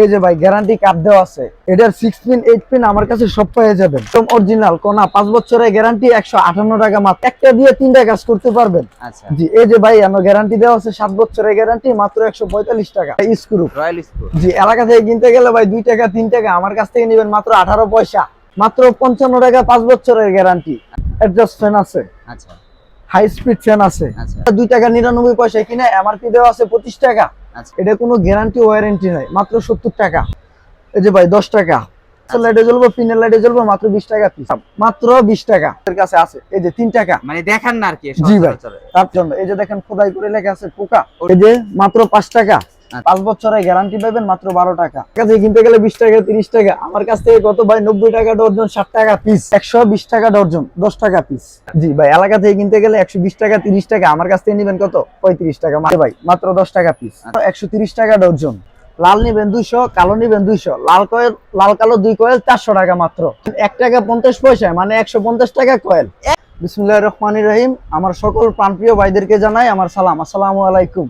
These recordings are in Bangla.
এই যে ভাই গ্যারান্টি কার্ড দেওয়া আছে। এটার সিক্স পিন এইট পিন আমার কাছে সব পেয়ে যাবেন। একদম অরিজিনাল কোনা পাঁচ বছরের গ্যারান্টি একশো আটান্ন টাকা মাত্র। একটা দিয়ে তিনটা কাজ করতে পারবেন। আচ্ছা। জি এই যে ভাই আমার গ্যারান্টি দেওয়া আছে সাত বছরের গ্যারান্টি মাত্র একশো পঁয়তাল্লিশ টাকা। স্ক্রু। জি এলাকা থেকে কিনতে গেলে ভাই দুই টাকা তিন টাকা আমার কাছ থেকে নেবেন মাত্র আঠারো পয়সা। মাত্র পঞ্চান্ন টাকা পাঁচ বছরের গ্যারান্টি অ্যাডজাস্ট ফ্যান আছে। আচ্ছা। হাই স্পিড ফ্যান আছে। আচ্ছা। দুই টাকা নিরানব্বই পয়সা কিনে এমআরপি দেওয়া আছে পঁচিশ টাকা। এটা কোনো গ্যারান্টি ওয়ারেন্টি নাই মাত্র সত্তর টাকা। এই যে ভাই দশ টাকা। লাইটে জ্বলবো পিনের লাইটে জ্বলবো মাত্র বিশ টাকা পিস মাত্র বিশ টাকা। এর কাছে আছে। এই যে তিন টাকা। মানে দেখান না আর কি জি ভাই। তার জন্য। এই যে দেখেন খোদাই করে লেখা আছে পোকা। এই যে মাত্র পাঁচ টাকা। আচ্ছা। পাঁচ বছরের গ্যারান্টি পাবেন মাত্র বারো টাকা। কাছে কিনতে গেলে বিশ টাকা, তিরিশ টাকা। আমার কাছ থেকে কত ভাই? নব্বই টাকা ডর্জন, ষাট টাকা পিস একশো বিশ টাকা ডর্জন, দশ টাকা পিস জি ভাই, এলাকা থেকে কিনতে গেলে একশো বিশ টাকা, তিরিশ টাকা। আমার কাছ থেকে নেবেন কত? পঁয়ত্রিশ টাকা। ভাই, মাত্র দশ টাকা পিস আচ্ছা। একশো তিরিশ টাকা ডর্জন। লাল নিবেন দুইশো, কালো নিবেন দুইশো। লাল কয়েল, লাল কালো দুই কয়েল, চারশো টাকা মাত্র। এক টাকা পঞ্চাশ পয়সা মানে একশো পঞ্চাশ টাকা কয়েল। বিসমুল্লাহ রহমানির রহিম। আমার সকল প্রাণপ্রিয় ভাইদেরকে জানাই আমার সালাম। আসসালামু আলাইকুম।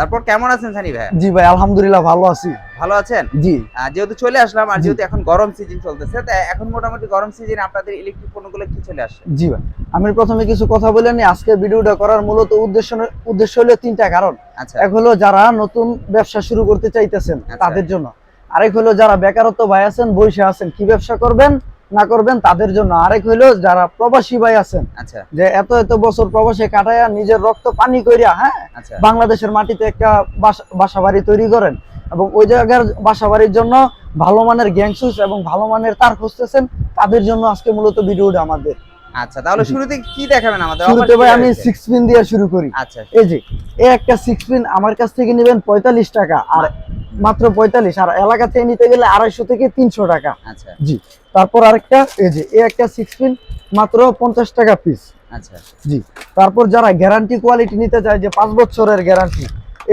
তারপর কেমন আছেন সানি ভাই জি ভাই আলহামদুলিল্লাহ ভালো আছি। ভালো আছেন? জি। যেহেতু চলে আসলাম আর যেহেতু এখন গরম সিজন চলতেছে তাই এখন মোটামুটি গরম সিজনে আপনাদের ইলেকট্রিক পণ্যগুলো কি চলে আসে? জি ভাই আমি প্রথমে কিছু কথা বলে নি আজকে ভিডিওটা করার মূলত উদ্দেশ্য উদ্দেশ্য হলো তিনটা কারণ। আচ্ছা। এক হলো যারা নতুন ব্যবসা শুরু করতে চাইতেছেন আচ্ছা। তাদের জন্য। আরেক হলো যারা বেকারত্ব ভাই আছেন বসে আছেন কি ব্যবসা করবেন? না করবেন তাদের জন্য। আরেক হইল যারা প্রবাসী ভাই আছেন আচ্ছা। যে এত এত বছর প্রবাসে কাটাইয়া নিজের রক্ত পানি করিয়া হ্যাঁ আচ্ছা। বাংলাদেশের মাটিতে একটা বাসা- বাসা বাড়ি তৈরি করেন এবং ওই জায়গার বাসা বাড়ির জন্য ভালো মানের গ্যাংসুস এবং ভালো মানের তার খুঁজতেছেন তাদের জন্য আজকে মূলত ভিডিওটা আমাদের। আচ্ছা তাহলে শুরুতে কি দেখাবেন আমাদের? শুরুতে ভাই আমি রয়েছে? সিক্স পিন দিয়ে শুরু করি। আচ্ছা এই যে এই একটা সিক্স পিন আমার কাছ থেকে নেবেন পঁয়তাল্লিশ টাকা আর মাত্র পঁয়তাল্লিশ আর এলাকা থেকে নিতে গেলে আড়াইশো থেকে তিনশো টাকা। আচ্ছা। জি তারপর আরেকটা এই যে এই একটা সিক্স পিন মাত্র পঞ্চাশ টাকা পিস আচ্ছা। জি তারপর যারা গ্যারান্টি কোয়ালিটি নিতে চায় যে পাঁচ বছরের গ্যারান্টি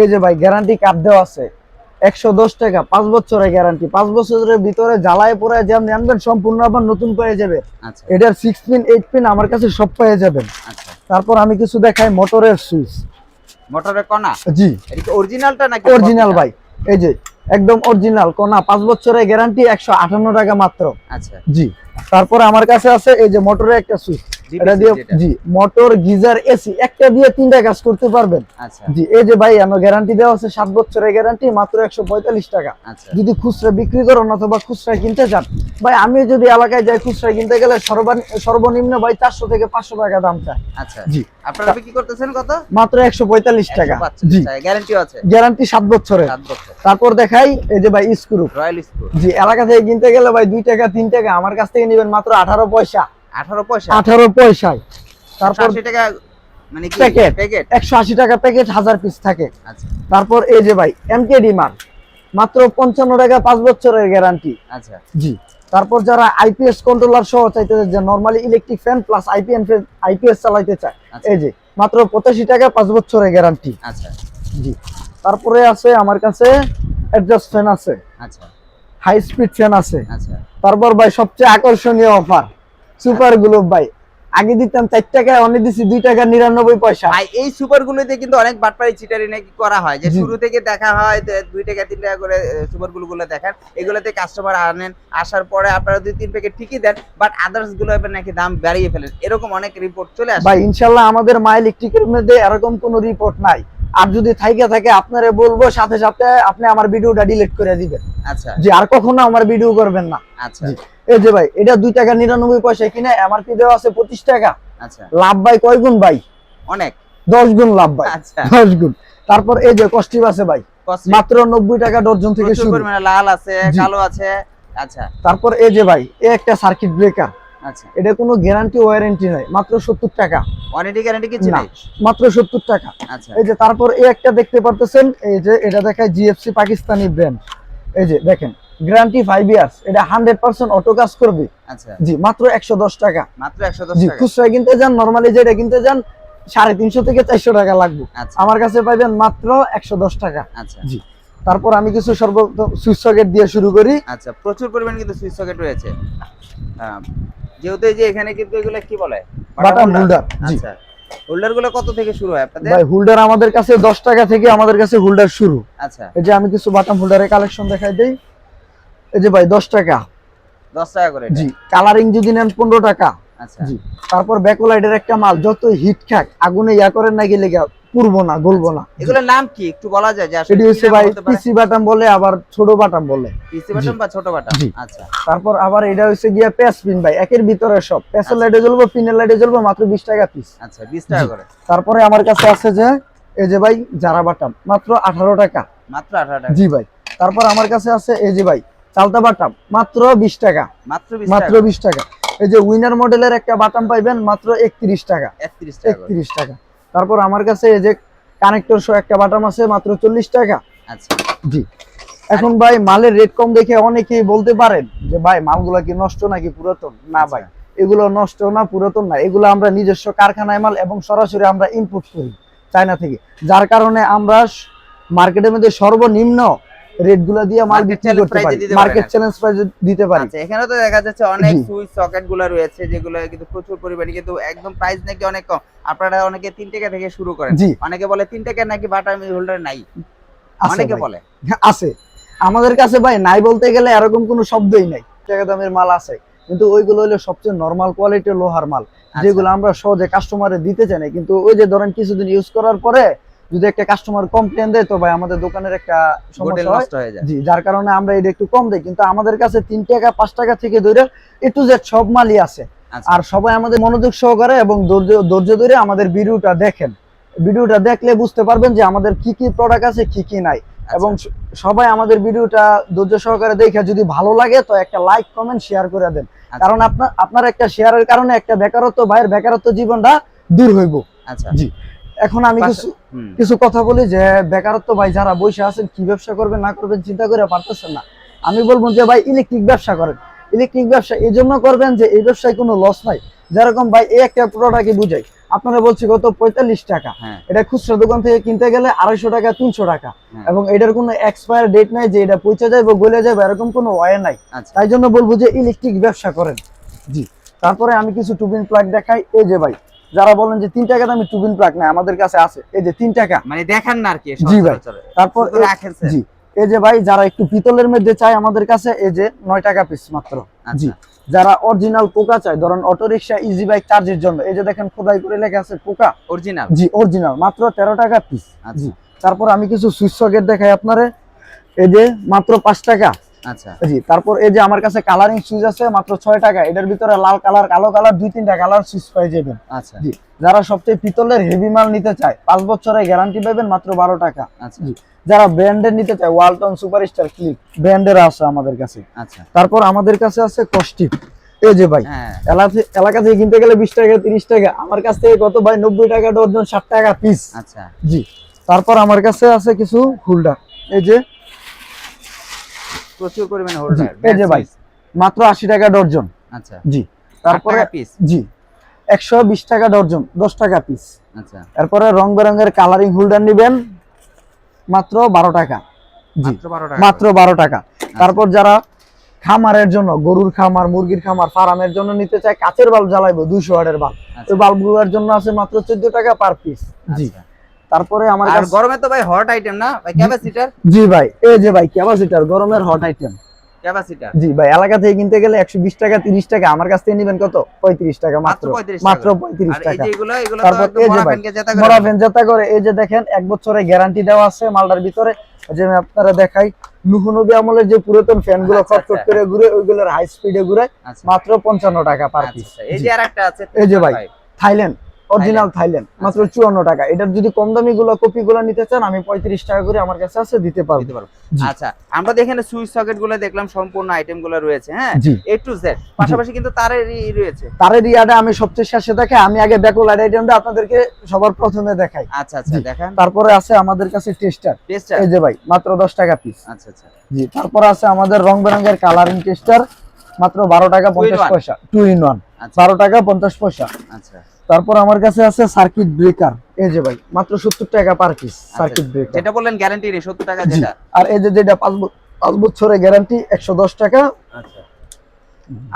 এই যে ভাই গ্যারান্টি কার্ড দেওয়া আছে একশো দশ টাকা পাঁচ বছরের গ্যারান্টি পাঁচ বছরের ভিতরে জ্বালায় পরে যেমন আনবেন সম্পূর্ণ আবার নতুন পেয়ে যাবে। আচ্ছা। এটার সিক্স পিন এইট পিন আমার কাছে সব পেয়ে যাবেন আচ্ছা। তারপর আমি কিছু দেখাই মোটরের সুইচ মোটরের কণা? জি। এটা অরিজিনালটা নাকি অরিজিনাল ভাই। এই যে একদম অরিজিনাল কোনা পাঁচ বছরের গ্যারান্টি একশো আটান্ন টাকা মাত্র। আচ্ছা। জি। তারপরে আমার কাছে আছে এই যে মোটরের একটা সুইচ এটা দিয়ে জি মোটর গিজার এসি একটা দিয়ে তিনটা কাজ করতে পারবেন। আচ্ছা। জি এই যে ভাই আমার গ্যারান্টি দেওয়া আছে সাত বছরের গ্যারান্টি মাত্র একশো পঁয়তাল্লিশ টাকা। আচ্ছা। যদি খুচরা বিক্রি করেন অথবা খুচরা কিনতে চান ভাই আমি যদি এলাকায় যাই খুচরা কিনতে গেলে সর্বনিম্ন ভাই চারশো থেকে পাঁচশো টাকা দাম আচ্ছা। জি। আপনারা বিক্রি করতেছেন কত? মাত্র একশো পঁয়তাল্লিশ টাকা। জি। গ্যারান্টিও আছে? গ্যারান্টি বছরের। বছর। তারপর দেখাই এই যে ভাই স্ক্রু রয়্যাল স্কুল জি এলাকা থেকে কিনতে গেলে ভাই দুই টাকা তিন টাকা আমার কাছ থেকে নেবেন মাত্র আঠারো পয়সা। আঠারো পয়সা? আঠারো পয়সায় তারপর টাকা মানে প্যাকেট। প্যাকেট? একশো আশি টাকা প্যাকেট হাজার পিস থাকে। আচ্ছা। তারপর এই যে ভাই এমকেডি মাল। মাত্র পঞ্চান্ন টাকা পাঁচ বছরের গ্যারান্টি আচ্ছা। জি। তারপর যারা আইপিএস কন্ট্রোলার সহ চাইতে যে normally electric fan plus IPN IPS চালাইতে চায় আচ্ছা। এই যে মাত্র পঁচাশি টাকা পাঁচ বছরের গ্যারান্টি আচ্ছা। জি। তারপরে আছে আমার কাছে অ্যাডজাস্ট ফ্যান আছে। আচ্ছা। হাই স্পিড ফ্যান আছে। আচ্ছা। তারপর ভাই সবচেয়ে আকর্ষণীয় অফার সুপার গ্লোব ভাই। আগে দিতাম চার টাকায় অনেক দিচ্ছি দুই টাকা নিরানব্বই পয়সা। ভাই এই সুপার গুলোতে কিন্তু অনেক বাটপাড়ি চিটারি নাকি করা হয়। যে শুরু থেকে দেখা হয় যে দুই টাকা তিন টাকা করে সুপারগুলো গুলো দেখেন এগুলোতে কাস্টমার আনেন আসার পরে আপনারা দুই তিন প্যাকেট ঠিকই দেন বাট আদার্সগুলো নাকি দাম বাড়িয়ে ফেলেন। এরকম অনেক রিপোর্ট চলে আসে। ভাই ইনশাল্লাহ আমাদের মা ইলেকট্রিকের মধ্যে এরকম কোনো রিপোর্ট নাই। আর যদি থাইকে থাকে আপনারে বলব সাথে সাথে আপনি আমার ভিডিওটা ডিলিট করে দিবেন। আচ্ছা। যে আর কখনো আমার ভিডিও করবেন না। আচ্ছা। এই যে ভাই এটা দুই টাকা নিরানব্বই পয়সা কিনে এমআরপি দেওয়া আছে পঁচিশ টাকা। আচ্ছা। লাভ ভাই কয় গুণ ভাই? অনেক। দশ গুণ লাভ ভাই। আচ্ছা। দশ গুণ। তারপর এই যে কস্টিভ আছে ভাই মাত্র নব্বই টাকা ডর্জন থেকে শুরু। লাল আছে কালো আছে। আচ্ছা। তারপর এই যে ভাই এ একটা সার্কিট ব্রেকার আচ্ছা। এটা কোনো গ্যারান্টি ওয়ারেন্টি নাই মাত্র সত্তর টাকা। ওয়ারেন্টি গ্যারান্টি কিছু। মাত্র সত্তর টাকা। আচ্ছা। এই যে তারপর এই একটা দেখতে পারতেছেন এই যে এটা দেখায় জিএফসি পাকিস্তানি ব্র্যান্ড এই যে দেখেন গ্যারান্টি ফাইভ ইয়ার্স এটা হান্ড্রেড পার্সেন্ট অটো কাজ করবে। আচ্ছা। জি মাত্র একশো দশ টাকা। মাত্র জি খুচরা কিনতে যান নর্মালি যেটা কিনতে যান সাড়ে তিনশো থেকে চারশো টাকা লাগবে। আমার কাছে পাইবেন মাত্র একশো দশ টাকা। আচ্ছা। জি তারপর আমি কিছু সর্বপ্রথম সুইচ সকেট দিয়ে শুরু করি। আচ্ছা প্রচুর পরিমাণে কিন্তু সুইচ সকেট রয়েছে। যেহেতু যে এখানে কিন্তু এগুলো কি বলে? হোল্ডার আচ্ছা। হোল্ডারগুলো কত থেকে শুরু হয় আপনাদের? ভাই হোল্ডার আমাদের কাছে দশ টাকা থেকে আমাদের কাছে হোল্ডার শুরু। আচ্ছা। এই যে আমি কিছু বাটাম হোল্ডারের কালেকশন দেখাই দেই। এই যে ভাই দশ টাকা। দশ টাকা করে জি কালারিং যদি নেন পনেরো টাকা। আচ্ছা। জি তারপর ব্যাকলাইটের একটা মাল যত হিট খাক আগুনে ইয়া করেন না গেলে পুরবো না গলবো না। এগুলোর নাম কি? একটু বলা যায় যে এটি হচ্ছে ভাই পিসি বাটাম বলে আবার ছোট বাটাম বলে। পিসি বাটন বা ছোট বাটন জি। আচ্ছা। তারপর আবার এটা হচ্ছে গিয়া প্যাস পিন ভাই একের ভিতরে সব। প্যাসের লাইটে জ্বলবো পিনের লাইটে জ্বলবো মাত্র বিশ টাকা পিস আচ্ছা বিশ টাকা করে। তারপরে আমার কাছে আছে যে এই যে ভাই জারা বাটাম মাত্র আঠারো টাকা। মাত্র আঠারো টাকা। জি ভাই। তারপর আমার কাছে আছে এই যে ভাই চালতা বাটাম মাত্র বিশ টাকা। মাত্র মাত্র টাকা। বিশ টাকা। এই যে উইনার মডেলের একটা বাটাম পাইবেন মাত্র একত্রিশ টাকা। একত্রিশ টাকা। একত্রিশ টাকা। তারপর আমার কাছে এই যে কানেক্টর সহ একটা বাটাম আছে মাত্র চল্লিশ টাকা। আচ্ছা। জি। এখন ভাই মালের রেট কম দেখে অনেকেই বলতে পারেন যে ভাই মালগুলা কি নষ্ট নাকি পুরাতন? না ভাই এগুলো নষ্ট না পুরাতন না। এগুলো আমরা নিজস্ব কারখানায় মাল এবং সরাসরি আমরা ইনপুট করি চায়না থেকে। যার কারণে আমরা মার্কেটের মধ্যে সর্বনিম্ন রেটগুলা দিয়ে মাল বিক্রি করতে পারি। মার্কেট চ্যালেঞ্জ প্রাইস দিতে পারি। আচ্ছা এখানে তো দেখা যাচ্ছে অনেক সুইচ সকেটগুলো রয়েছে যেগুলো কিন্তু প্রচুর পরিমাণে কিন্তু একদম প্রাইস নাকি অনেক কম। আপনারা অনেকে তিন টাকা থেকে শুরু করেন। অনেকে বলে তিন টাকা নাকি বাটার হোল্ডার নাই। অনেকে বলে। আছে। আমাদের কাছে ভাই নাই বলতে গেলে এরকম কোনো শব্দই নাই। টাকা দামের মাল আছে। কিন্তু ওইগুলো হলো সবচেয়ে নরমাল কোয়ালিটির লোহার মাল। আচ্ছা, যেগুলো আমরা সহজে কাস্টমারে দিতে চাই না। কিন্তু ওই যে ধরেন কিছুদিন ইউজ করার পরে যদি একটা কাস্টমার কমপ্লেন দেয় তো ভাই আমাদের দোকানের একটা সমস্যা নষ্ট হয়ে যায়। জি যার কারণে আমরা এটা একটু কম দেই। কিন্তু আমাদের কাছে তিন টাকা পাঁচ টাকা থেকে ধরে এ টু জেড সব মালই আছে। আচ্ছা, আর সবাই আমাদের মনোযোগ সহকারে এবং ধৈর্য ধৈর্য ধরে আমাদের ভিডিওটা দেখেন। ভিডিওটা দেখলে বুঝতে পারবেন যে আমাদের কি কি প্রোডাক্ট আছে কি কি নাই। আচ্ছা, এবং সবাই আমাদের ভিডিওটা ধৈর্য সহকারে দেখে যদি ভালো লাগে তো একটা লাইক কমেন্ট শেয়ার করে দেন। আচ্ছা, কারণ আপনার আপনার একটা শেয়ারের কারণে একটা বেকারত্ব ভাইয়ের বেকারত্ব জীবনটা দূর হইব। আচ্ছা। জি। এখন আমি কিছু কিছু কথা বলি যে বেকারত্ব ভাই যারা বসে আছেন কি ব্যবসা করবেন না করবেন চিন্তা করে পারতেছেন না। আমি বলব যে ভাই ইলেকট্রিক ব্যবসা করেন। ইলেকট্রিক ব্যবসা এই জন্য করবেন যে এই ব্যবসায় কোনো লস নাই। যেরকম ভাই এই একটা প্রোডাক্টই বুঝাই। আপনারা বলছি কত পঁয়তাল্লিশ টাকা। হ্যাঁ। এটা খুচরা দোকান থেকে কিনতে গেলে আড়াইশো টাকা তিনশো টাকা। হ্যাঁ। এবং এটার কোনো এক্সপায়ার ডেট নাই যে এটা পৌঁছে যাবে গলে যাবে এরকম কোনো ওয়ে নাই। আচ্ছা। তাই জন্য বলব যে ইলেকট্রিক ব্যবসা করেন। জি। তারপরে আমি কিছু টুবিন প্লাগ দেখাই। এই যে ভাই যারা বলেন যে তিন টাকা দামি টুবিন প্লাগ নাই আমাদের কাছে আছে। এই যে তিন টাকা। মানে দেখান না আর কি জি ভাই। তারপর রাখেন জি। এই যে ভাই যারা একটু পিতলের মধ্যে চায় আমাদের কাছে এই যে নয় টাকা পিস মাত্র। জি। আচ্ছা যারা অরিজিনাল পোকা চায় ধরেন অটো রিক্সা ইজি বাইক চার্জের জন্য এই যে দেখেন খোদাই করে লেখা আছে পোকা। অরিজিনাল জি অরিজিনাল মাত্র তেরো টাকা পিস আচ্ছা। জি। তারপর আমি কিছু সুইচ সকেট দেখাই আপনারে। এই যে মাত্র পাঁচ টাকা। আচ্ছা। জি তারপর এই যে আমার কাছে কালারিং সুইচ আছে মাত্র ছয় টাকা। এটার ভিতরে লাল কালার কালো কালার দুই তিনটা কালার সুইচ পেয়ে যাবেন। আচ্ছা। জি যারা সবচেয়ে পিতলের হেভি মাল নিতে চায় পাঁচ বছরের গ্যারান্টি পাবেন মাত্র বারো টাকা। আচ্ছা। জি যারা ব্র্যান্ডের নিতে চায় ওয়ালটন সুপারস্টার ক্লিক ব্র্যান্ডের আছে আমাদের কাছে। আচ্ছা। তারপর আমাদের কাছে আছে কস্টিপ এই যে ভাই হ্যাঁ। এলাকা- এলাকা থেকে কিনতে গেলে বিশ টাকা তিরিশ টাকা। আমার কাছ থেকে কত ভাই? নব্বই টাকা ডর্জন ষাট টাকা পিস আচ্ছা। জি তারপর আমার কাছে আছে কিছু হোল্ডার এই যে প্রচুর পরিমাণে হোল্ডার এই যে ভাই মাত্র আশি টাকা ডর্জন। আচ্ছা। জি তারপরে তারপরে পিস জি একশো বিশ টাকা ডর্জন দশ টাকা পিস আচ্ছা। এরপরে রং বেরঙের কালারিং হোল্ডার নিবেন মাত্র বারো টাকা। জি মাত্র 12 টাকা। টাকা। তারপর যারা খামারের জন্য গরুর খামার মুরগির খামার ফার্মের জন্য নিতে চায় কাচের বাল্ব জ্বালাইবো দুইশো ওয়াটের বাল্ব। আচ্ছা, ওই বাল্বগুলোর জন্য আছে মাত্র চোদ্দ টাকা পার পিস জি। আচ্ছা। তারপরে আমার আর গরমে তো ভাই হট আইটেম না? ভাই ক্যাপাসিটার জি ভাই এই যে ভাই ক্যাপাসিটার গরমের হট আইটেম ক্যাপাসিটার জি ভাই এলাকা থেকে কিনতে গেলে একশো বিশ টাকা তিরিশ টাকা আমার কাছ থেকে নিবেন কত? পঁয়ত্রিশ টাকা মাত্র মাত্র। 35 টাকা। এগুলো তো জেতা করে এই যে দেখেন এক বছরের গ্যারান্টি দেওয়া আছে মালটার ভিতরে। যে আমি আপনারা দেখাই নুহু নবী আমলের যে পুরাতন ফ্যানগুলো আচ্ছা, খটখট আচ্ছা। করে ঘুরে ওইগুলোর হাই স্পিডে ঘুরে আচ্ছা। মাত্র পঞ্চান্ন টাকা পার পিস। এই যে আরেকটা আছে এই যে ভাই। থাইল্যান্ড অরিজিনাল থাইল্যান্ড মাত্র চুয়ান্ন টাকা। এটার যদি কম দামি গুলো কপি গুলো নিতে চান আমি পঁয়ত্রিশ টাকা করে আমার কাছে আছে দিতে পারব। দিতে পারব। আচ্ছা আমরা এখানে সুইচ সকেটগুলো দেখলাম সম্পূর্ণ আইটেমগুলো রয়েছে হ্যাঁ? এ টু জেড পাশাপাশি কিন্তু তারের রয়েছে। তারের ইয়াটা আমি সবচেয়ে শেষে দেখাই। আমি আগে ব্যাকলাইট আইটেমটা আপনাদেরকে সবার প্রথমে দেখাই। আচ্ছা আচ্ছা দেখেন। তারপরে আছে আমাদের কাছে টেস্টার টেস্টার এই যে ভাই মাত্র দশ টাকা পিস আচ্ছা আচ্ছা। জি তারপর আছে আমাদের রং বেরঙের কালারিং টেস্টার মাত্র বারো টাকা পঞ্চাশ? পয়সা। টু ইন ওয়ান আচ্ছা। বারো টাকা পঞ্চাশ পয়সা। আচ্ছা। তারপর আমার কাছে আছে সার্কিট ব্রেকার এই যে ভাই মাত্র সত্তর টাকা পার পিস সার্কিট ব্রেকার যেটা বললেন গ্যারান্টি নেই সত্তর টাকা যেটা। আর এই যে যেটা পাঁচ বছরের গ্যারান্টি একশো দশ টাকা। আচ্ছা।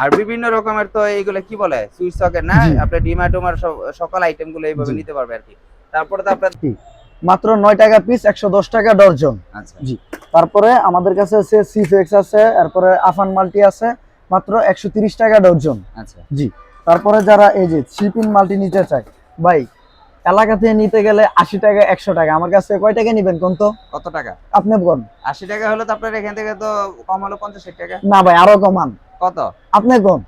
আর বিভিন্ন রকমের তো এইগুলো কি বলে? সুইচ সকেট না? জি। আপনার ডিমা টোমার সকল আইটেমগুলো এইভাবে নিতে পারবে আর কি। তারপরে তো আপনার মাত্র নয় টাকা পিস একশো দশ টাকা ডর্জন। আচ্ছা। জি। তারপরে আমাদের কাছে আছে সিফেক্স আছে তারপরে আফান মাল্টি আছে মাত্র একশো তিরিশ টাকা ডর্জন। আচ্ছা। তারপরে যারা এই যে শিপিং মাল্টি নিতে চায় ভাই এলাকা থেকে নিতে গেলে আশি টাকা একশো টাকা। আমার কাছে কয় টাকা নিবেন কোন তো? কত টাকা? আপনি কোন আশি টাকা হলে তো আপনার এখান থেকে তো কম হলো পঞ্চাশ টাকা। না ভাই আরও কমান। কত? আপনি কোন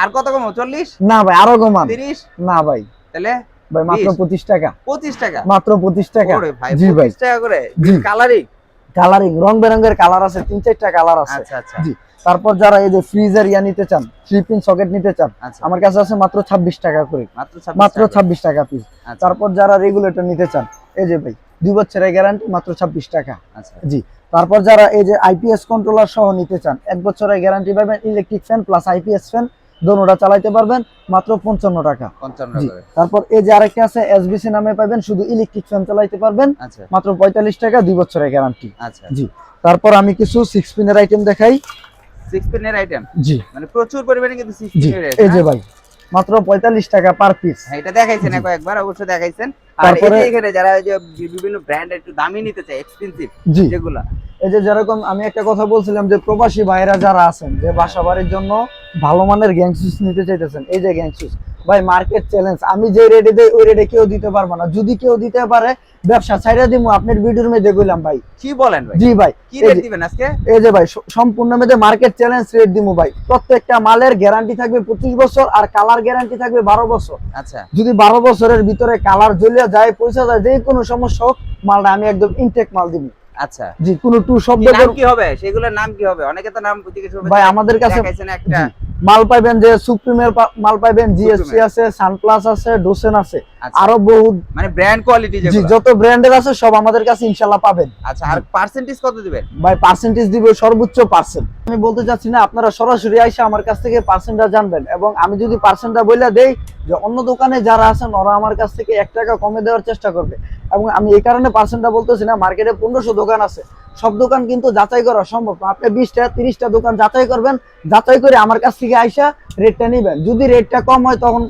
আর কত কম চল্লিশ? না ভাই আরও কমান। তিরিশ? না ভাই। তাহলে ভাই মাত্র পঁচিশ টাকা। পঁচিশ টাকা? মাত্র পঁচিশ টাকা। জি ভাই। টাকা করে? কালারিং কালারিং রং বেরঙের কালার আছে তিন চারটা কালার আছে। আচ্ছা আচ্ছা। জি। তারপর যারা এই যে ফ্রিজের ইয়া নিতে চান থ্রি পিন সকেট নিতে চান আচ্ছা। আমার কাছে আছে মাত্র ছাব্বিশ টাকা করে। মাত্র মাত্র 26 টাকা। ছাব্বিশ টাকা পিস আচ্ছা, তারপর যারা রেগুলেটর নিতে চান এই যে ভাই দুই বছরের গ্যারান্টি মাত্র ছাব্বিশ টাকা। আচ্ছা। তারপর যারা এই যে আইপিএস কন্ট্রোলার সহ নিতে চান এক বছরের গ্যারান্টি পাবেন electric fan plus IPS fan দোনোটা চালাইতে পারবেন মাত্র পঞ্চান্ন টাকা। তারপর এই যে আরেকটা আছে এসবিসি নামে পাবেন শুধু ইলেকট্রিক ফ্যান চালাইতে পারবেন আচ্ছা। মাত্র পঁয়তাল্লিশ টাকা দুই বছরের গ্যারান্টি আচ্ছা। জি তারপর আমি কিছু সিক্স পিনের আইটেম দেখাই। পিনের আইটেম জি। মানে প্রচুর পরিমাণে কিন্তু এই যে ভাই মাত্র পঁয়তাল্লিশ টাকা পার পিস হ্যাঁ, এটা দেখাইছেন জি। কয়েকবার অবশ্যই দেখাইছেন। আর এখানে যারা যে বিভিন্ন ব্র্যান্ড একটু দামি নিতে চায় এক্সপেন্সিভ যেগুলা। এই যে যেরকম আমি একটা কথা বলছিলাম যে প্রবাসী ভাইরা যারা আছেন যে বাসাবাড়ির জন্য ভালো মানের গ্যাং নিতে চাইতেছেন এই যে গ্যাং ভাই মার্কেট চ্যালেঞ্জ আমি যে রেটে দেই ওই রেটে কেউ দিতে পারব না। যদি কেউ দিতে পারে ব্যবসা ছাইরা দিব আপনার ভিডিওর মধ্যে কইলাম ভাই। কি বলেন ভাই? জি ভাই কি রেট দিবেন আজকে? এই যে ভাই সম্পূর্ণ মেয়েদে মার্কেট চ্যালেঞ্জ রেট দিমু ভাই। প্রত্যেকটা মালের গ্যারান্টি থাকবে পঁচিশ বছর আর কালার গ্যারান্টি থাকবে বারো বছর। আচ্ছা। যদি বারো বছরের ভিতরে কালার জ্বলিয়া যায় পয়সা যায় যে কোনো সমস্যা হোক মালটা আমি একদম ইনটেক মাল দিব আচ্ছা। জি কোনো টু শব্দ নাম কি হবে? সেগুলোর নাম কি হবে? অনেকে তো নাম জিজ্ঞেস করবে ভাই আমাদের কাছে একটা মাল পাইবেন যে সুপ্রিমের মাল পাইবেন জিএসসি আছে সানপ্লাস আছে ডোসেন আছে। আরও বহু মানে ব্র্যান্ড কোয়ালিটি জি যত ব্র্যান্ডের আছে সব আমাদের কাছে ইনশাল্লাহ পাবেন। আচ্ছা আর পার্সেন্টেজ কত দিবেন? ভাই পার্সেন্টেজ দিবে সর্বোচ্চ পার্সেন্ট আমি বলতে চাচ্ছি না আপনারা সরাসরি আইসা আমার কাছ থেকে পার্সেন্টটা জানবেন এবং আমি যদি পার্সেন্টটা বইলা দেই যে অন্য দোকানে যারা আছেন ওরা আমার কাছ থেকে এক টাকা কমে দেওয়ার চেষ্টা করবে। এবং আমি এই কারণে পার্সেন্টটা বলতেছি না মার্কেটে পনেরোশো দোকান আছে। সব দোকান কিন্তু যাচাই করা সম্ভব না। আপনি বিশটা তিরিশটা দোকান যাচাই করবেন যাচাই করে আমার কাছ থেকে আইসা রেটটা নিবেন। যদি রেটটা কম হয় তখন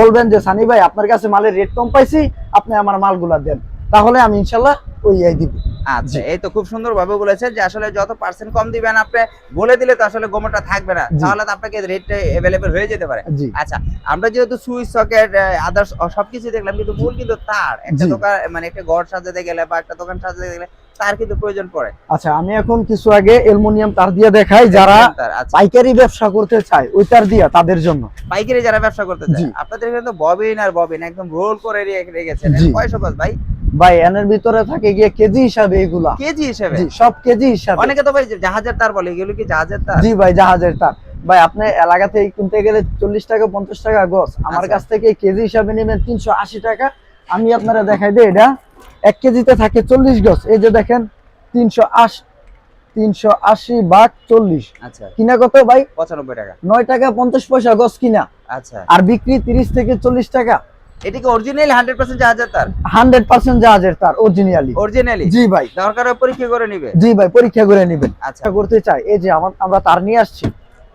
বলবেন যে সানি ভাই আপনার কাছে মালের রেট কম পাইছি আপনি আমার মালগুলা দেন। তাহলে আমি ইনশাল্লাহ ওই এই দিব। আচ্ছা এই তো খুব সুন্দর ভাবে বলেছেন যে আসলে যত পার্সেন্ট কম দিবেন আপনি বলে দিলে তো আসলে গোমরটা থাকবে না। তাহলে তো আপনাকে রেটটা অ্যাভেলেবেল হয়ে যেতে পারে। আচ্ছা আমরা যেহেতু সুইচ সকেট আদার্স সবকিছু দেখলাম কিন্তু মূল কিন্তু তার। একটা দোকান মানে একটা ঘর সাজাতে গেলে বা একটা দোকান সাজাতে গেলে তার কিন্তু প্রয়োজন পড়ে। আচ্ছা আমি এখন কিছু আগে অ্যালুমিনিয়াম তার দিয়ে দেখাই যারা আচ্ছা। পাইকারি ব্যবসা করতে চায় ওই তার দিয়া তাদের জন্য। পাইকারি যারা ব্যবসা করতে চায় আপনাদের এখানে তো ববিন আর ববিন একদম রোল করে রেখেছেন। কয়শো ভাই? ভাই এনের ভিতরে থাকে গিয়ে কেজি হিসাবে এগুলা। কেজি হিসেবে? সব কেজি হিসাবে। অনেকে তো ভাই জাহাজের তার বলে এগুলো কি জাহাজের তার? জি ভাই জাহাজের তার। ভাই আপনি এলাকা থেকে কিনতে গেলে চল্লিশ টাকা পঞ্চাশ টাকা গছ আমার আচ্ছা। কাছ থেকে কেজি হিসাবে নেবেন তিনশো আশি টাকা। আমি আপনারা দেখাই দিই এটা। এক কেজিতে থাকে চল্লিশ গছ এই যে দেখেন তিনশো আশি তিনশো আশি বাঘ চল্লিশ। আচ্ছা। কিনা কত ভাই? পঁচানব্বই টাকা। নয় টাকা পঞ্চাশ পয়সা গছ কিনা। আচ্ছা। আর বিক্রি তিরিশ থেকে চল্লিশ টাকা। এটা কি অরিজিনাল হান্ড্রেড পার্সেন্ট জাহাজের তার জাহাজের অরিজিনালি অরিজিনালি জি ভাই। দরকার পরীক্ষা করে নিবে? জি ভাই পরীক্ষা করে নিবেন আচ্ছা। করতে চাই। এই যে আমরা তার নিয়ে আসছি।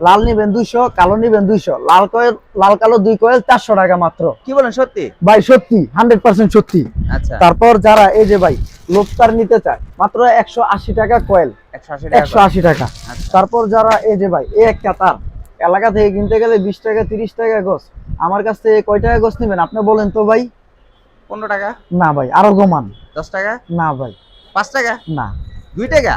লাল নিবেন দুইশো কালো নিবেন দুইশো। লাল কয়েল লাল কালো দুই কয়েল চারশো টাকা মাত্র। কি বলেন সত্যি? ভাই সত্যি হান্ড্রেড পার্সেন্ট সত্যি। আচ্ছা। তারপর যারা এই যে ভাই লোকতার নিতে চায় মাত্র একশো আশি টাকা কয়েল। একশো আশি টাকা একশো আশি টাকা। আচ্ছা। তারপর যারা এই যে ভাই এই একটা তার এলাকা থেকে কিনতে গেলে বিশ টাকা তিরিশ টাকা গোস আমার কাছ থেকে কয় টাকা গোস নেবেন? আপনি বলেন তো ভাই। পনেরো টাকা? না ভাই আরও কমান দশ টাকা? না ভাই। পাঁচ টাকা? না। দুই টাকা?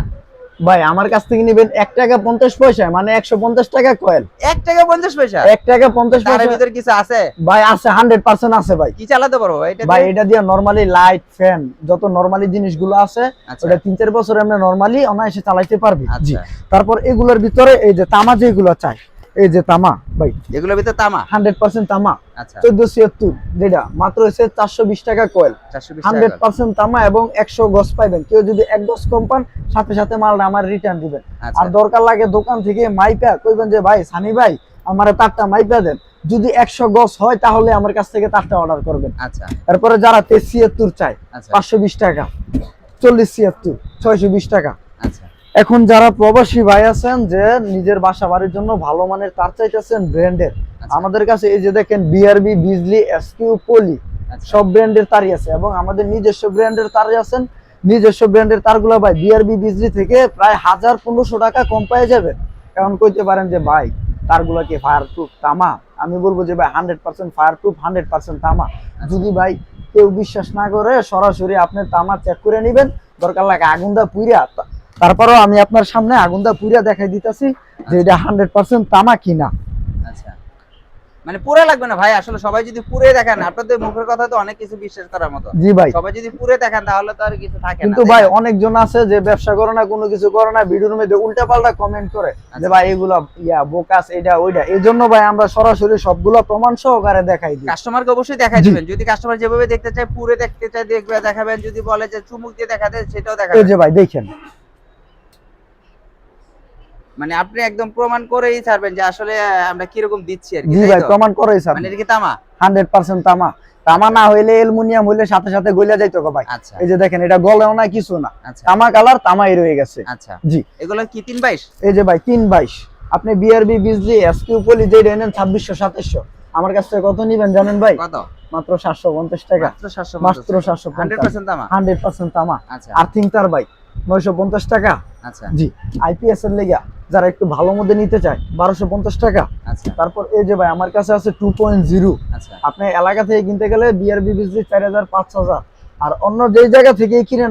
ভাই আমার কাছ থেকে নিবেন এক টাকা পঞ্চাশ পয়সা মানে একশো পঞ্চাশ টাকা কয়েল এক টাকা পঞ্চাশ পয়সা? এক টাকা পঞ্চাশ পয়সা। ভিতরে কিছু আছে? ভাই আছে হান্ড্রেড পার্সেন্ট আছে ভাই। কি চালাতে পারব ভাই? এটা দিয়ে নর্মালি লাইট ফ্যান যত নর্মালি জিনিসগুলো আছে আচ্ছা। ওটা তিন চার বছর আমরা নর্মালি অনায়াসে চালাইতে পারবি। আচ্ছা। তারপর এগুলোর ভিতরে এই যে তামা যেগুলো চাই এই যে তামা ভাই। এগুলোর ভিতরে তামা? হান্ড্রেড পার্সেন্ট তামা। আচ্ছা। যেটা মাত্র হচ্ছে চারশো বিশ টাকা কয়েল চারশো বিশ হান্ড্রেড টাকা পার্সেন্ট তামা এবং একশো গজ পাইবেন। কেউ যদি এক গজ কম পান সাথে সাথে মালটা আমার রিটার্ন দিবেন। আচ্ছা। আর দরকার লাগে দোকান থেকে মাইপা কইবেন যে ভাই সানি ভাই আমার তারটা মাইপা দেন। যদি একশো গজ হয় তাহলে আমার কাছ থেকে তারটা অর্ডার করবেন। আচ্ছা। এরপরে যারা তেইশ ছিয়াত্তর চায় আচ্ছা। পাঁচশো বিশ টাকা চল্লিশ ছিয়াত্তর ছয়শো বিশ টাকা। এখন যারা প্রবাসী ভাই আছেন যে নিজের বাসা বাড়ির জন্য ভালো মানের তার চাইতেছেন ব্র্যান্ডের? আচ্ছা, আমাদের কাছে এই যে দেখেন বিআরবি বিজলি এসকিউ পলি আচ্ছা, সব ব্র্যান্ডের তারই আছে এবং আমাদের নিজস্ব ব্র্যান্ডের তারই আছেন। নিজস্ব ব্র্যান্ডের তারগুলো ভাই বিআরবি বিজলি থেকে প্রায় হাজার পনেরোশো টাকা কম পেয়ে যাবে। কারণ কইতে পারেন যে ভাই তারগুলো কি ফায়ার প্রুফ তামা? আমি বলব যে ভাই hundred percent fireproof hundred percent তামা যদি ভাই কেউ বিশ্বাস না করে সরাসরি আপনি তামা চেক করে নেবেন। দরকার লাগে আগুনদা পুইরা তা- তারপরেও আমি আপনার সামনে আগুনদা পুইরা দেখাই দিতেছি যে এটা হান্ড্রেড পার্সেন্ট তামা কিনা। আচ্ছা। মানে পুরে লাগবে না ভাই আসলে সবাই যদি পুরে দেখেন আপনাদের মুখের কথা তো অনেক কিছু বিশ্বাস করার মতো। জি ভাই। সবাই যদি পুরে দেখেন তাহলে তো আর কিছু থাকে না কিন্তু ভাই অনেকজন আছে যে ব্যবসা করে না কোনো কিছু করে না ভিডিওর মধ্যে উল্টা পাল্টা কমেন্ট করে যে আচ্ছা। ভাই এগুলা ইয়া বোকাস এটা ওইটা এই জন্য ভাই আমরা সরাসরি সবগুলা প্রমাণ সহকারে দেখাই দিই। কাস্টমারকে অবশ্যই দেখাই। দিবেন। যদি কাস্টমার যেভাবে দেখতে চায় পুরে দেখতে চায় দেখবে দেখাবেন যদি বলে যে চুমুক দিয়ে দেখাতে সেটাও এই দেখাবেন যে ভাই দেখেন। মানে আপনি একদম প্রমাণ করেই ছাড়বেন যে আসলে আমরা কীরকম দিচ্ছি আর কি জি ভাই প্রমাণ করে স্যার মানে এটা কি তামা? হান্ড্রেড পার্সেন্ট তামা। তামা না হইলে অ্যালুমিনিয়াম হইলে সাথে সাথে গলিয়া যাইতো গো ভাই। আচ্ছা। এই যে দেখেন এটা গলেও না কিছু না। আচ্ছা। তামা কালার তামাই রয়ে গেছে। আচ্ছা। জি। এগুলো কি তিন বাইশ? এই যে ভাই তিন বাইশ। আপনি বিআরবি বিজলি এসকিউ পলি যে নেন ছাব্বিশশো সাতাশশো। আমার কাছ থেকে কত নিবেন জানেন ভাই? কত? মাত্র সাতশো পঞ্চাশ টাকা। মাত্র সাতশো মাত্র সাতশো হান্ড্রেড পার্সেন্ট তামা? হান্ড্রেড পার্সেন্ট তামা। আচ্ছা। আর্থিং তার ভাই। নয়শো পঞ্চাশ টাকা। আচ্ছা। জি আইপিএস এর লেগা যারা একটু ভালো মধ্যে নিতে চায় বারোশো পঞ্চাশ টাকা। আচ্ছা। তারপর এই যে ভাই আমার কাছে আছে টু পয়েন্ট জিরো আচ্ছা। আপনি এলাকা থেকে কিনতে গেলে বিআরবি বিজলি চার হাজার পাঁচ হাজার আর অন্য যেই জায়গা থেকেই কিনে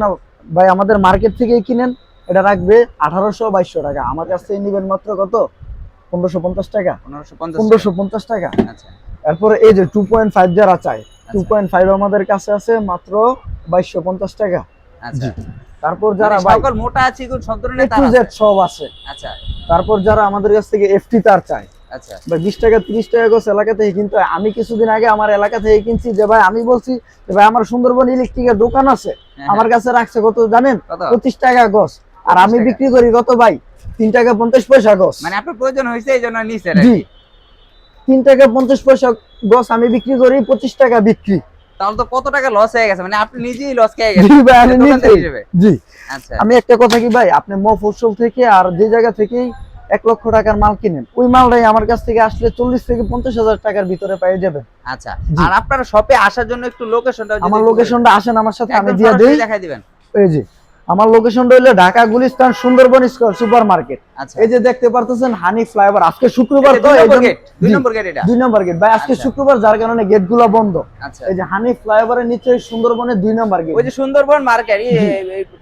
ভাই আমাদের মার্কেট থেকেই কিনেন এটা রাখবে আঠারোশো বাইশশো টাকা। আমার কাছ থেকে নিবেন মাত্র কত? পনেরোশো পঞ্চাশ টাকা। পনেরোশো পঞ্চাশ টাকা। আচ্ছা। তারপরে এই যে টু পয়েন্ট ফাইভ যারা চায় টু পয়েন্ট ফাইভ আমাদের কাছে আছে মাত্র বাইশশো পঞ্চাশ টাকা। আচ্ছা। তারপর যারা মানে সকল মোটা সব এ ধরনের টু তার জেড আছে। সব আছে। আচ্ছা। তারপর যারা আমাদের কাছ থেকে এফটি তার চায়। আচ্ছা। ভাই বিশ টাকা তিরিশ টাকা গোছ এলাকা থেকে কিন্তু আমি কিছুদিন আগে আমার এলাকা থেকে কিনছি যে ভাই আমি বলছি যে ভাই আমার সুন্দরবন ইলেকট্রিকের দোকান আছে। হ্যাঁ, আমার কাছে রাখছে কত জানেন? কত? পঁচিশ টাকা গছ আর আমি বিক্রি করি কত ভাই? তিন টাকা পঞ্চাশ পয়সা গছ মানে আপনার প্রয়োজন হয়েছে এই জন্য নিচে জি। তিন টাকা পঞ্চাশ পয়সা গছ আমি বিক্রি করি পঁচিশ টাকা বিক্রি। তাহলে তো কত টাকা লস হয়ে গেছে? মানে আপনি নিজেই লস খেয়ে গেছেন। জি ভাই আমি জি। আচ্ছা। আমি একটা কথা কি ভাই আপনি মফসল থেকে আর যে জায়গা থেকেই এক লক্ষ টাকার মাল কিনেন ওই মালটাই আমার কাছ থেকে আসলে চল্লিশ থেকে পঞ্চাশ হাজার টাকার ভিতরে পেয়ে যাবেন। আচ্ছা। আর আপনার শপে আসার জন্য একটু লোকেশনটা আমার লোকেশনটা আসেন আমার সাথে আমি দিয়ে দিই। দেখাই দিবেন। এই যে আমার লোকেশনটা হলো Dhaka Gulistan Sundarban Square Super Market আচ্ছা। এই যে দেখতে পারতেছেন হানি ফ্লাইওভার আজকে শুক্রবার তো দুই এই নম্বর গেট দুই নম্বর গেট এটা। দুই নম্বর গেট ভাই আজকে আচ্ছা। শুক্রবার যার কারণে গেটগুলো বন্ধ। আচ্ছা। এই যে হানি ফ্লাইওভারের নিচে সুন্দরবনের দুই নম্বর গেট ওই যে Sundarban Market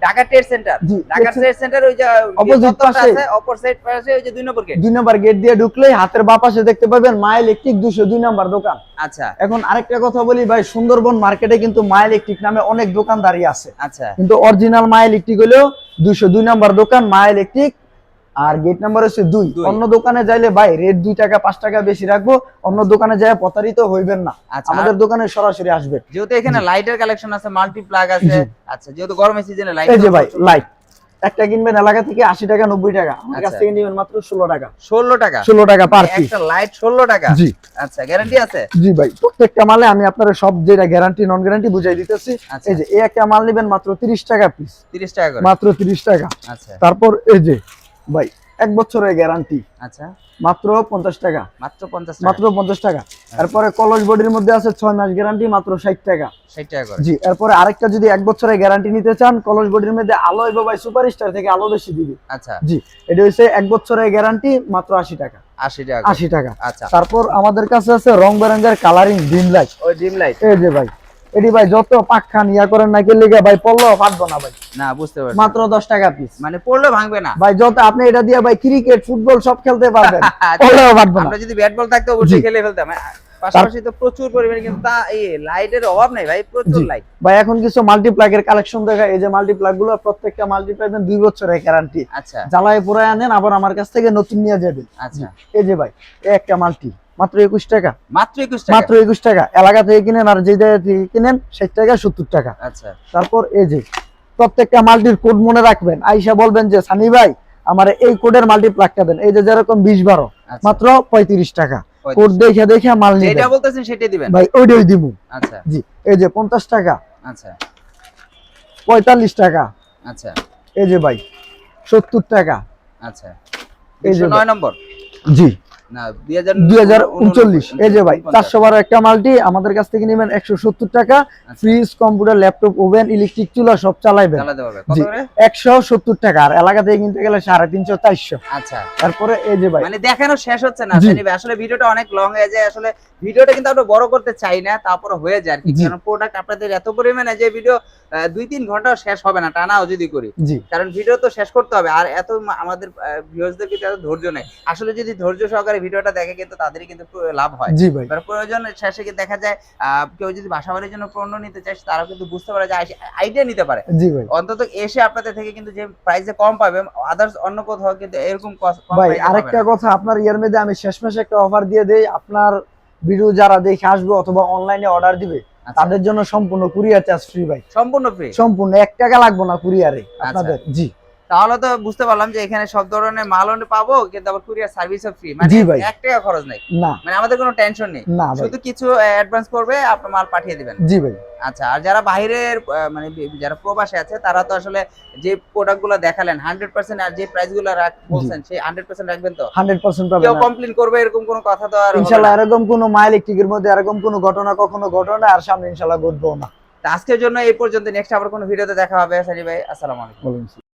Dhaka Trade Center. Dhaka Trade Center ওই যে চত্বরটা পাশে। আছে অপর সাইড পাশে ওই যে দুই নম্বর গেট দুই নম্বর গেট দিয়ে ঢুকলেই হাতের বাঁ পাশে দেখতে পাবেন মা ইলেকট্রিক দুশো দুই নম্বর দোকান। আচ্ছা। এখন আরেকটা কথা বলি ভাই সুন্দরবন মার্কেটে কিন্তু মা ইলেকট্রিক নামে অনেক দোকানদারি আছে। আচ্ছা। কিন্তু অরিজিনাল মা ইলেকট্রিক হলো দুশো দুই নাম্বার দোকান মা ইলেকট্রিক আর গেট নাম্বার হচ্ছে দুই। অন্য দোকানে যাইলে ভাই রেট দুই টাকা পাঁচ টাকা বেশি রাখব। অন্য দোকানে যাই প্রতারিত হইবেন না। আচ্ছা আমাদের দোকানে সরাসরি আসবে। যেহেতু এখানে লাইটের কালেকশন আছে মাল্টি প্লাগ আছে আচ্ছা যেহেতু গরমের সিজনে লাইট এই যে ভাই লাইট একটা কিনবেন এলাকা থেকে আশি টাকা নব্বই টাকা। আমার কাছ আচ্ছা। থেকে নিবেন মাত্র ষোলো টাকা। ষোলো টাকা? ষোলো টাকা পার পিস একটা লাইট ষোলো টাকা? জি। আচ্ছা গ্যারান্টি আছে? জি ভাই প্রত্যেকটা মালে আমি আপনার সব যেটা গ্যারান্টি নন গ্যারান্টি বুঝাই দিতেছি। আচ্ছা। এই যে এই একটা মাল নিবেন মাত্র তিরিশ টাকা পিস তিরিশ টাকা মাত্র তিরিশ টাকা। আচ্ছা। তারপর এই যে ভাই এক বছরের গ্যারান্টি আচ্ছা। মাত্র পঞ্চাশ টাকা। মাত্র পঞ্চাশ মাত্র পঞ্চাশ টাকা। এরপরে কলস বডির মধ্যে আছে ছয় মাস গ্যারান্টি মাত্র ষাট টাকা। ষাট টাকা জি এরপরে আরেকটা যদি এক বছরের গ্যারান্টি নিতে চান কলস বডির মধ্যে আলো এবং ভাই সুপার স্টার থেকে আলো বেশি দিবে। আচ্ছা। জি এটা হচ্ছে এক বছরের গ্যারান্টি মাত্র আশি টাকা। আশি টাকা আশি টাকা। আচ্ছা। তারপর আমাদের কাছে আছে রং বেরঙ্গের কালারিং ডিম লাইট ওই ডিম লাইট এই যে ভাই। এটি ভাই যত পাক খান ইয়া করেন না কি লেগে ভাই পড়লেও ফাটবো না ভাই। না বুঝতে পারছি। মাত্র দশ টাকা পিস মানে পড়লে ভাঙবে না। ভাই যত আপনি এটা দিয়ে ভাই ক্রিকেট ফুটবল সব খেলতে পারবেন। আচ্ছা, পড়লেও ফাটবো না। আমরা যদি ব্যাট বল থাকতো অবশ্যই। খেলে ফেলতাম। পাশাপাশি তো প্রচুর পরিমাণে কিন্তু তা এই লাইটের অভাব নাই ভাই প্রচুর লাইট ভাই এখন কিছু মাল্টিপ্লাগ এর কালেকশন দেখা এই যে মাল্টিপ্লাগগুলো প্রত্যেকটা মাল্টিপ্লাগ দুই বছরের গ্যারান্টি আচ্ছা। জ্বালায় পুরাই আনেন আবার আমার কাছ থেকে নতুন নিয়ে যাবেন। আচ্ছা। এই যে ভাই এই একটা মাল্টি মাত্র একুশ টাকা। মাত্র একুশ মাত্র একুশ টাকা। এলাকা থেকে কিনেন আর যে জায়গা থেকে কিনেন ষাট টাকা সত্তর টাকা। আচ্ছা। তারপর এই যে প্রত্যেকটা মাল্টির কোড মনে রাখবেন। আইসা বলবেন যে সানি ভাই আমার এই কোডের মাল্টিপ্লাগটা দেন। এই যে যেরকম বিশ বারো আচ্ছা। মাত্র পঁয়ত্রিশ টাকা। কোড দেখে দেখে মাল যেটা বলতেছেন সেটাই দিবেন? ভাই ওইটাই দিব। আচ্ছা। জি এই যে পঞ্চাশ টাকা। আচ্ছা। পঁয়তাল্লিশ টাকা। আচ্ছা। এই যে ভাই সত্তর টাকা। আচ্ছা। এই যে নয় নম্বর? জি। না দুই হাজার দুই হাজার উনচল্লিশ। এই যে ভাই চারশো বারো একটা মাল্টি আমাদের কাছ থেকে নেবেন একশো সত্তর টাকা fridge computer laptop oven electric চুলা সব চালাইবেন। চালাতে পারবে। কত জি করে? একশো সত্তর টাকা আর এলাকা থেকে কিনতে গেলে সাড়ে তিনশো চারশো। আচ্ছা। তারপরে এই যে ভাই। মানে দেখানো শেষ হচ্ছে না। আসলে ভিডিওটা অনেক লং হয়ে যায় আসলে ভিডিওটা কিন্তু আমরা বড় করতে চাই না তারপরে হয়ে যায় আর কি কারণ প্রোডাক্ট আপনাদের এত পরিমাণে যে ভিডিও দুই তিন ঘণ্টা শেষ হবে না টানাও যদি করি। কারণ ভিডিও তো শেষ করতে হবে আর এত আমাদের ভিউয়ার্সদের কিন্তু এত ধৈর্য নেই। আসলে যদি ধৈর্য সহকারে ভিডিওটা দেখে কিন্তু তাদেরই কিন্তু লাভ হয়। জি ভাই। প্রয়োজন শেষে কি দেখা যায় কেউ যদি বাসা বাড়ির জন্য পণ্য নিতে চায় তারাও কিন্তু বুঝতে পারে যে আইডিয়া নিতে পারে। জি ভাই। অন্তত এসে আপনাদের থেকে কিন্তু যে প্রাইসে কম পাবে আদার্স অন্য কোথাও কিন্তু এরকম ভাই আরেকটা কথা আপনার ইয়ার মধ্যে আমি শেষমেশ একটা অফার দিয়ে দেই আপনার ভিডিও যারা দেখে আসবে অথবা অনলাইনে অর্ডার দিবে আচ্ছা, তাদের জন্য সম্পূর্ণ কুরিয়ার চার্জ ফ্রি ভাই। সম্পূর্ণ ফ্রি সম্পূর্ণ এক টাকা লাগবে না কুরিয়ারে আচ্ছা। আপনাদের জি। তাহলে তো বুঝতে পারলাম যে এখানে সব ধরনের মালও পাবো কিন্তু আবার কুরিয়ার সার্ভিসও ফ্রি মানে এক টাকা খরচ নেই। মানে আমাদের কোনো টেনশন নেই। শুধু কিছু অ্যাডভান্স করবে আপনার মাল পাঠিয়ে দিবেন। জি ভাই। আচ্ছা আর যারা বাইরের মানে যারা প্রবাসে আছে তারা তো আসলে যে প্রোডাক্টগুলো দেখালেন হান্ড্রেড পার্সেন্ট আর যে প্রাইসগুলো রাখ বলছেন সেই হান্ড্রেড পার্সেন্ট রাখবেন তো? হান্ড্রেড পার্সেন্ট পাবেন কেউ কমপ্লেন করবে এরকম কোনো কথা তো আর হবে ইনশাল্লাহ এরকম কোনো মাইল ইলেকট্রিকের মধ্যে এরকম কোনো ঘটনা কখনো ঘটনা আর সামনে ইনশাল্লাহ ঘটবো না। আজকের জন্য এই পর্যন্ত নেক্সট আবার কোনো ভিডিওতে দেখা হবে সানি ভাই আসসালামু আলাইকুম।